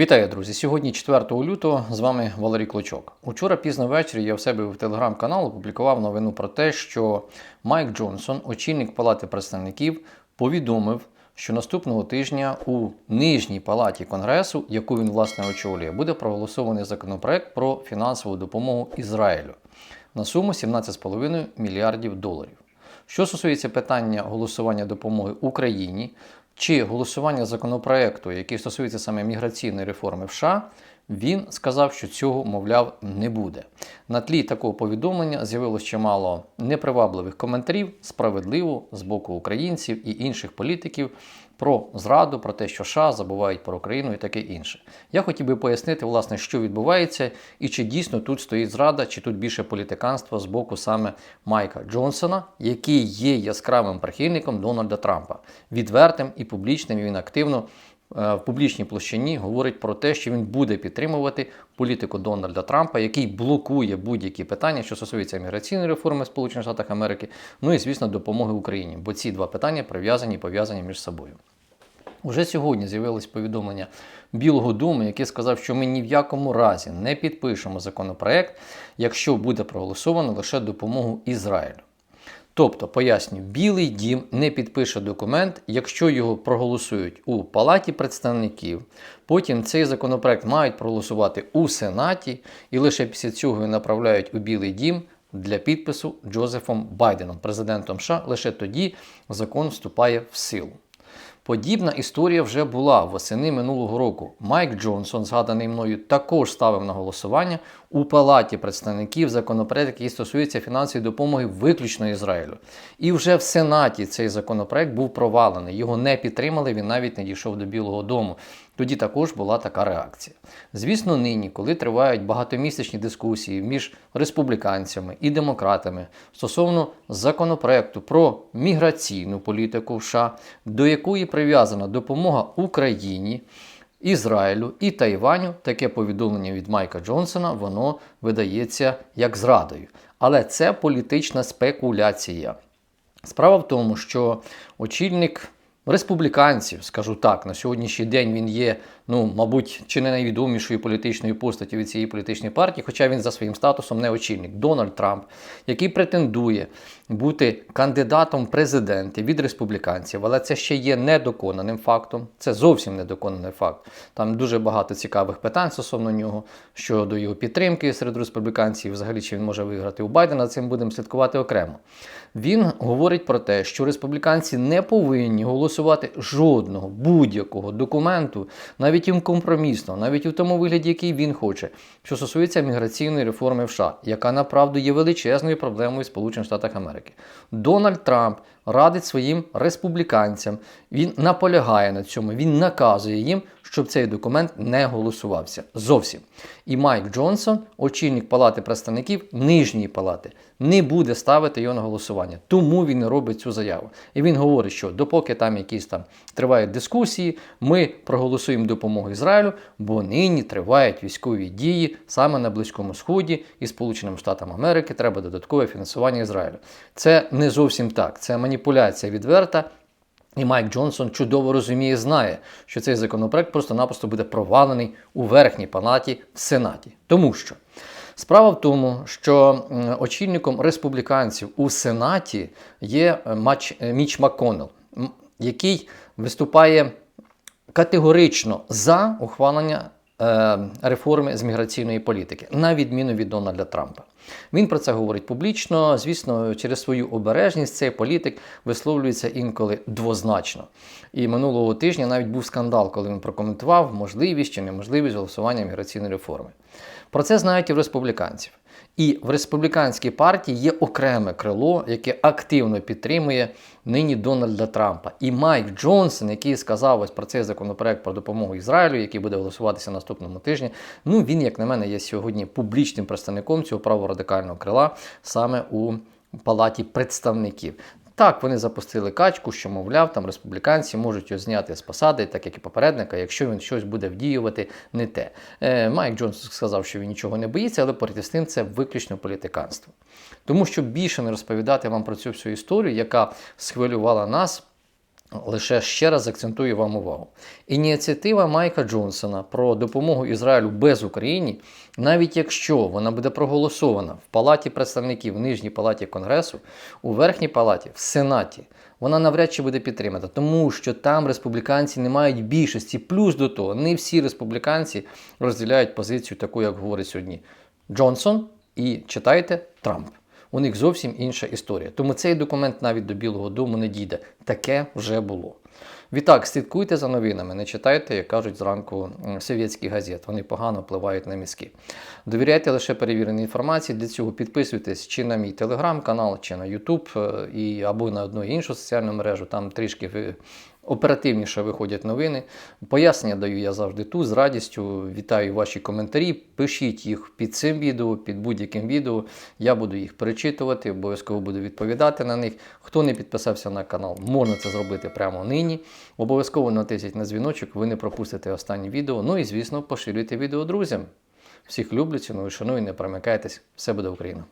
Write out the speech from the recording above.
Вітаю, друзі! Сьогодні 4 лютого з вами Валерій Клочок. Учора пізно ввечері я в себе в телеграм-канал опублікував новину про те, що Майк Джонсон, очільник Палати представників, повідомив, що наступного тижня у нижній палаті Конгресу, яку він власне очолює, буде проголосований законопроект про фінансову допомогу Ізраїлю на суму 17,5 мільярдів доларів. Що стосується питання голосування допомоги Україні чи голосування законопроекту, який стосується саме міграційної реформи в США, він сказав, що цього, мовляв, не буде. На тлі такого повідомлення з'явилось чимало непривабливих коментарів, справедливо з боку українців і інших політиків про зраду, про те, що США забувають про Україну і таке інше. Я хотів би пояснити, власне, що відбувається, і чи дійсно тут стоїть зрада, чи тут більше політиканства з боку саме Майка Джонсона, який є яскравим прихильником Дональда Трампа, відвертим і публічним. Він активно в публічній площині говорить про те, що він буде підтримувати політику Дональда Трампа, який блокує будь-які питання, що стосуються міграційної реформи Сполучених Штатах Америки, ну і звісно допомоги Україні, бо ці два питання прив'язані і пов'язані між собою. Уже сьогодні з'явилось повідомлення Білого Дому, який сказав, що ми ні в якому разі не підпишемо законопроект, якщо буде проголосовано лише допомогу Ізраїлю. Тобто, поясню, Білий дім не підпише документ, якщо його проголосують у Палаті представників. Потім цей законопроект мають проголосувати у Сенаті, і лише після цього направляють у Білий дім для підпису Джозефом Байденом, президентом США. Лише тоді закон вступає в силу. Подібна історія вже була восени минулого року. Майк Джонсон, згаданий мною, також ставив на голосування у палаті представників законопроект, який стосується фінансової допомоги виключно Ізраїлю. І вже в Сенаті цей законопроект був провалений. Його не підтримали, він навіть не дійшов до Білого Дому. Тоді також була така реакція. Звісно, нині, коли тривають багатомісячні дискусії між республіканцями і демократами стосовно законопроекту про міграційну політику в США, до якої прив'язана допомога Україні. Ізраїлю і Тайваню таке повідомлення від Майка Джонсона воно видається як зрадою. Але це політична спекуляція. Справа в тому, що очільник республіканців, скажу так, на сьогоднішній день він є, ну, мабуть, чи не найвідомішою політичною постаттю від цієї політичної партії, хоча він за своїм статусом не очільник, Дональд Трамп, який претендує бути кандидатом президенти від республіканців, але це ще є недоконаним фактом. Це зовсім недоконаний факт. Там дуже багато цікавих питань стосовно нього щодо його підтримки серед республіканців, взагалі чи він може виграти у Байдена. Цим будемо слідкувати окремо. Він говорить про те, що республіканці не повинні голосувати жодного будь-якого документу, навіть їм компромісного, навіть у тому вигляді, який він хоче, що стосується міграційної реформи в США, яка направду є величезною проблемою Сполучених Штатах Америки. Дональд Трамп радить своїм республіканцям, він наполягає на цьому, він наказує їм, щоб цей документ не голосувався зовсім. І Майк Джонсон, очільник Палати представників нижньої палати, не буде ставити його на голосування. Тому він робить цю заяву. І він говорить, що допоки там якісь там тривають дискусії, ми проголосуємо допомогу Ізраїлю, бо нині тривають військові дії саме на Близькому Сході і Сполученим Штатам Америки треба додаткове фінансування Ізраїлю. Це не зовсім так. Це маніпуляція відверта. І Майк Джонсон чудово розуміє, знає, що цей законопроект просто-напросто буде провалений у верхній палаті в Сенаті. Тому що справа в тому, що очільником республіканців у Сенаті є Мач, Міч Макконнелл, який виступає категорично за ухвалення е, реформи з міграційної політики, на відміну від Дональда Трампа. Він про це говорить публічно. Звісно, через свою обережність цей політик висловлюється інколи двозначно. І минулого тижня навіть був скандал, коли він прокоментував можливість чи неможливість голосування міграційної реформи. Про це знають і в республіканців. І в республіканській партії є окреме крило, яке активно підтримує нині Дональда Трампа. І Майк Джонсон, який сказав ось про цей законопроект про допомогу Ізраїлю, який буде голосуватися наступному тижні. Ну він, як на мене, є сьогодні публічним представником цього праворадикального крила саме у палаті представників. Так, вони запустили качку, що, мовляв, там республіканці можуть його зняти з посади, так як і попередника, якщо він щось буде вдіювати не те. Е, Майк Джонс сказав, що він нічого не боїться, але поряд з тим це виключно політиканство. Тому що більше не розповідати вам про цю всю історію, яка схвилювала нас. Лише ще раз акцентую вам увагу. Ініціатива Майка Джонсона про допомогу Ізраїлю без України, навіть якщо вона буде проголосована в Палаті представників, в Нижній палаті Конгресу, у Верхній палаті, в Сенаті, вона навряд чи буде підтримана, тому що там республіканці не мають більшості. Плюс до того, не всі республіканці розділяють позицію таку, як говорить сьогодні Джонсон, і читайте Трамп. У них зовсім інша історія. Тому цей документ навіть до Білого Дому не дійде. Таке вже було. Відтак, слідкуйте за новинами, не читайте, як кажуть зранку совєтські газети. Вони погано впливають на мізки. Довіряйте лише перевіреній інформації. Для цього підписуйтесь чи на мій телеграм-канал, чи на YouTube, е, або на одну іншу соціальну мережу. Там трішки оперативніше виходять новини. Пояснення даю я завжди тут з радістю. Вітаю ваші коментарі. Пишіть їх під цим відео, під будь-яким відео. Я буду їх перечитувати, обов'язково буду відповідати на них. Хто не підписався на канал, можна це зробити прямо нині. Обов'язково натисніть на дзвіночок, ви не пропустите останні відео. Ну і звісно, поширюйте відео друзям. Всіх люблю, ціную, шаную, не перемикайтесь. Все буде Україна!